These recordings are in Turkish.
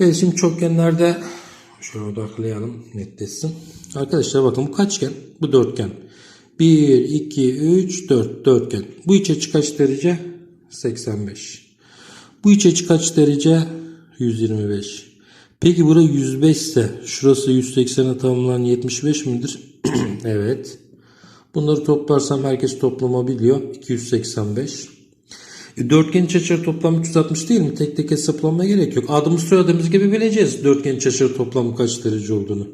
Evet şimdi çokgenlerde şöyle odaklayalım netleşsin. Arkadaşlar bakın bu kaçgen? Bu dörtgen. 1, 2, 3, 4 dörtgen. Bu iç açı kaç derece? 85. Bu iç açı kaç derece? 125. Peki bura 105 ise şurası 180'e tamamlanan 75 midir? evet. Bunları toplarsam herkes toplama biliyor. 285. E, dörtgen iç açıları toplam 360 değil mi? Tek tek hesaplamaya gerek yok. Adımız soyadımız gibi bileceğiz dörtgen iç toplamı kaç derece olduğunu.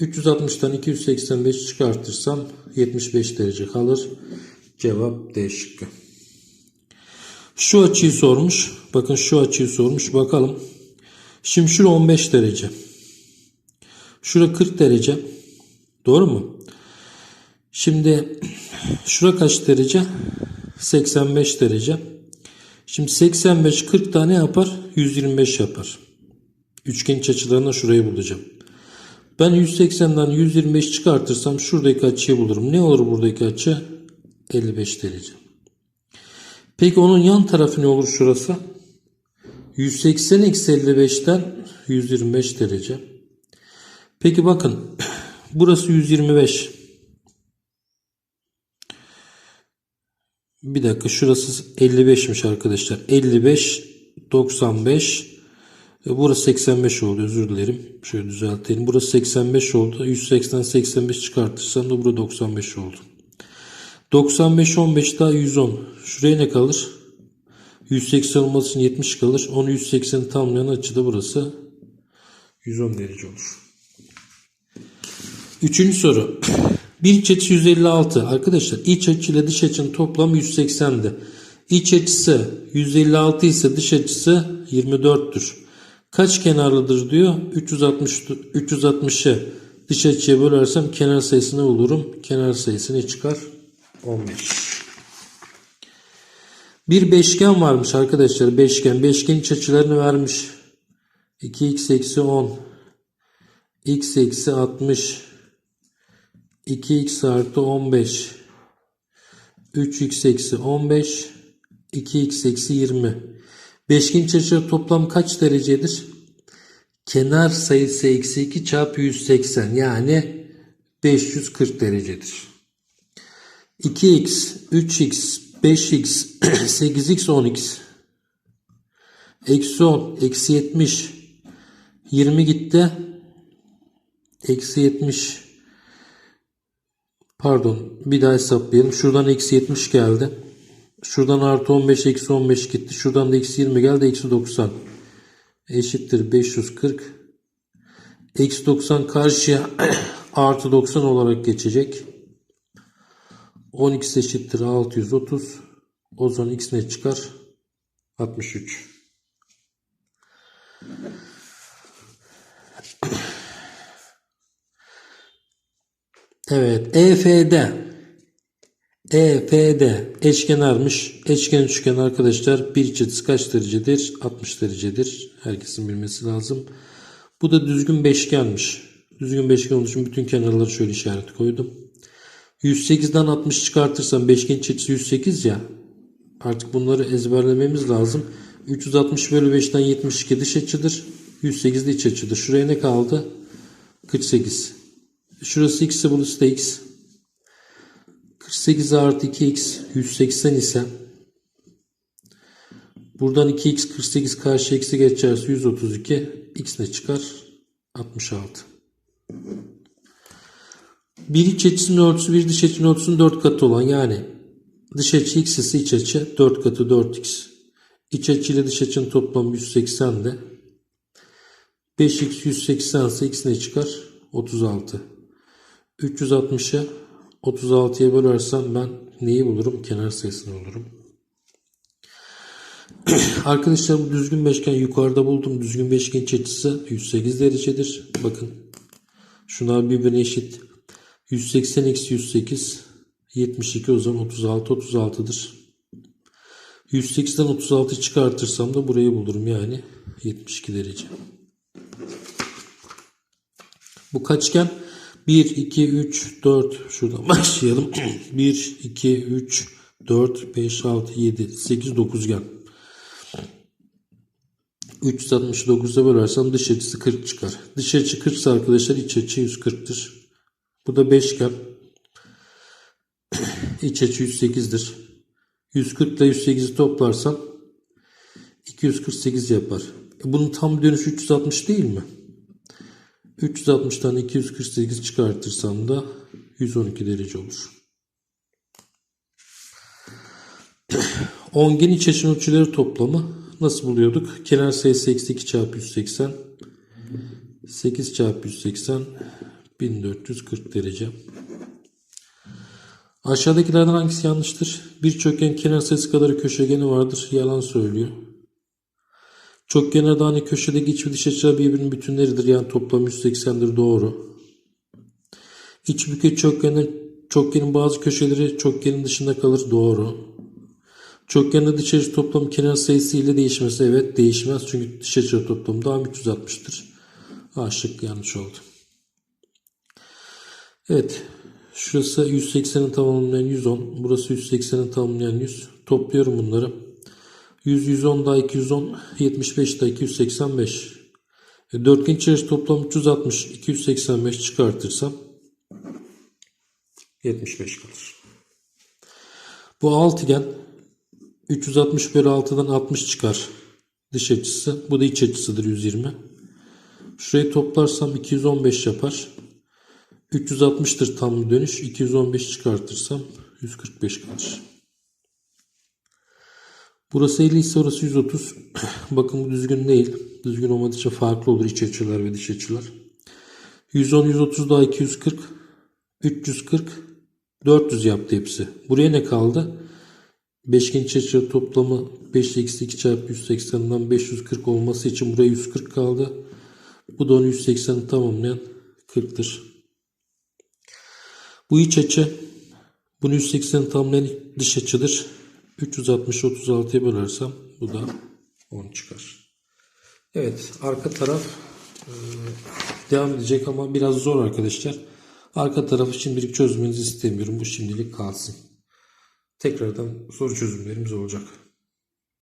360'tan 285 çıkartırsam 75 derece kalır. Cevap D şıkkı. Şu açıyı sormuş. Bakın şu açıyı sormuş. Bakalım. Şimdi şura 15 derece. Şura 40 derece. Doğru mu? Şimdi şura kaç derece? 85 derece. Şimdi 85 40 tane yapar. 125 yapar. Üçgen iç açılarına şurayı bulacağım. Ben 180'den 125 çıkartırsam şuradaki açıyı bulurum. Ne olur buradaki açı? 55 derece. Peki onun yan tarafı ne olur şurası? 180 eksi 55'ten 125 derece. Peki bakın burası 125. Bir dakika şurası 55'miş arkadaşlar. 55 95 e, burası 85 oldu özür dilerim. Şöyle düzeltelim. Burası 85 oldu. 180 85 çıkartırsam da burada 95 oldu. 95 15 daha 110. Şuraya ne kalır? 180 olması için 70 kalır. Onu 180 tamamlayan açı da burası 110 derece olur. Üçüncü soru. Bir iç açı 156. Arkadaşlar iç açı ile dış açının toplamı 180'di. İç açısı 156 ise dış açısı 24'tür. Kaç kenarlıdır diyor. 360 360'ı dış açıya bölersem kenar sayısını bulurum. Kenar sayısı ne çıkar? 15. Bir beşgen varmış arkadaşlar. Beşgen. Beşgen iç açılarını vermiş. 2x eksi 10. x eksi 60. 2x artı 15. 3x eksi 15. 2x eksi 20. Beşgen açıları toplam kaç derecedir? Kenar sayısı eksi 2 çarpı 180 yani 540 derecedir. 2x, 3x, 5x, 8x, 10x. Eksi 10, eksi 70. 20 gitti. Eksi 70. Pardon bir daha hesaplayalım. Şuradan eksi 70 geldi. Şuradan artı 15 eksi 15 gitti. Şuradan da eksi 20 geldi. Eksi 90. Eşittir 540. Eksi 90 karşıya artı 90 olarak geçecek. 10x eşittir 630. O zaman x ne çıkar? 63. Evet. EFD EFD eşkenarmış. Eşken üçgen arkadaşlar bir iç açısı kaç derecedir? 60 derecedir. Herkesin bilmesi lazım. Bu da düzgün beşgenmiş. Düzgün beşgen olduğu için bütün kenarları şöyle işaret koydum. 108'den 60 çıkartırsam beşgen açısı 108 ya. Artık bunları ezberlememiz lazım. 360 bölü 5'ten 72 dış açıdır. 108 de iç açıdır. Şuraya ne kaldı? 48. Şurası x ise burası da x. 48 artı 2x 180 ise buradan 2x 48 karşı eksi geçerse 132 x ne çıkar? 66. Bir iç açısının ölçüsü bir dış açının ölçüsünün 4 katı olan yani dış açı x ise iç açı 4 katı 4x. İç açı ile dış açının toplamı 180 de 5x 180 ise x ne çıkar? 36. 360'ı 36'ya bölersem ben neyi bulurum? Kenar sayısını bulurum. Arkadaşlar bu düzgün beşgen yukarıda buldum. Düzgün beşgen iç açısı 108 derecedir. Bakın şunlar birbirine eşit. 180 eksi 108 72 o zaman 36 36'dır. 108'den 36 çıkartırsam da burayı bulurum yani 72 derece. Bu kaçgen 1, 2, 3, 4 şuradan başlayalım. 1, 2, 3, 4, 5, 6, 7, 8, 9 gen. 369'a bölersem dış açısı 40 çıkar. Dış açı 40 ise arkadaşlar iç açı 140'tır. Bu da beşgen. İç açı 108'dir. 140 ile 108'i toplarsam 248 yapar. E bunun tam dönüş 360 değil mi? 360'tan 248 çıkartırsam da 112 derece olur. Ongen iç açının ölçüleri toplamı nasıl buluyorduk? Kenar sayısı eksi 2 çarpı 180. 8 çarpı 180 1440 derece. Aşağıdakilerden hangisi yanlıştır? Bir çokgen kenar sayısı kadar köşegeni vardır. Yalan söylüyor. Çokgenlerde hani köşedeki iç ve dış açılar birbirinin bütünleridir. Yani toplam 180'dir. Doğru. İç büket çokgenler çokgenin bazı köşeleri çokgenin dışında kalır. Doğru. Çokgenle dış açı toplamı kenar sayısı ile değişmesi. Evet değişmez. Çünkü dış açı toplamı daha 360'tır. A yanlış oldu. Evet. Şurası 180'i tamamlayan 110. Burası 180'i tamamlayan 100. Topluyorum bunları. 100, 110 daha 210, 75 daha 285. E, dörtgen içerisi toplam 360, 285 çıkartırsam 75 kalır. Bu altıgen 360 bölü 6'dan 60 çıkar. Dış açısı. Bu da iç açısıdır 120. Şurayı toplarsam 215 yapar. 360'tır tam dönüş. 215 çıkartırsam 145 kalır. Burası 50 ise orası 130. Bakın bu düzgün değil. Düzgün olmadığı için farklı olur iç açılar ve dış açılar. 110, 130 daha 240. 340. 400 yaptı hepsi. Buraya ne kaldı? Beşgen iç açı toplamı 5 eksi 2 çarpı 180'den 540 olması için buraya 140 kaldı. Bu da onu 180'i tamamlayan 40'tır. Bu iç açı bunu 180'i tamamlayan dış açıdır. 360 36'ya bölersem bu da 10 çıkar. Evet arka taraf e, devam edecek ama biraz zor arkadaşlar. Arka tarafı şimdilik çözmenizi istemiyorum. Bu şimdilik kalsın. Tekrardan soru çözümlerimiz olacak.